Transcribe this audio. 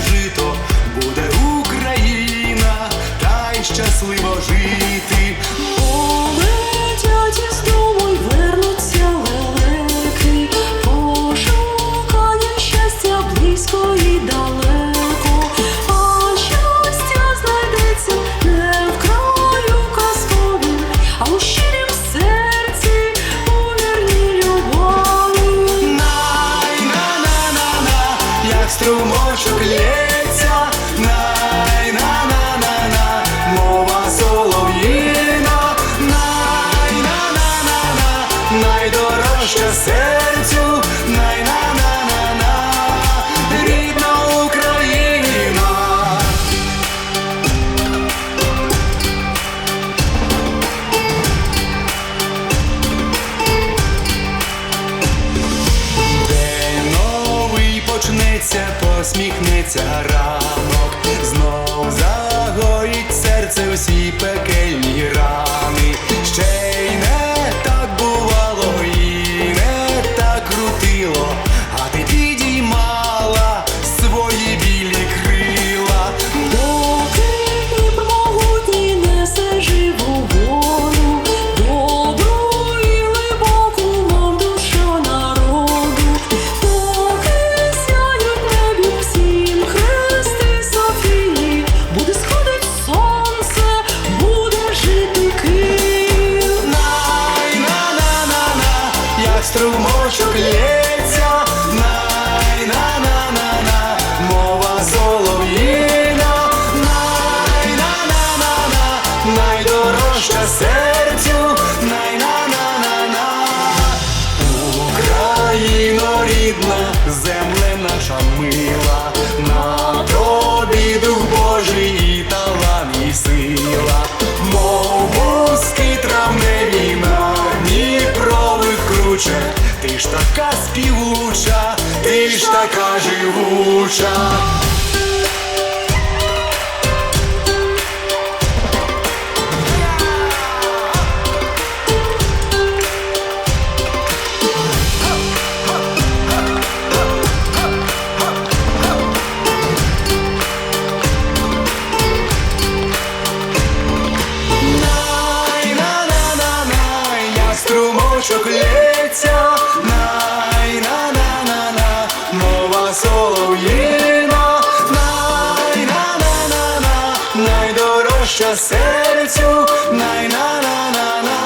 жито, буде Україна, та й щасливо жити. посміхнеться ранок знов. найдорожча серцю, най на на на на Україно рідна, земле наша мила, на тобі дух Божий і талант, і сила, мов гуски травневі на круче, ти ж така співуча, ти ж така живуча. що серцю най на на на на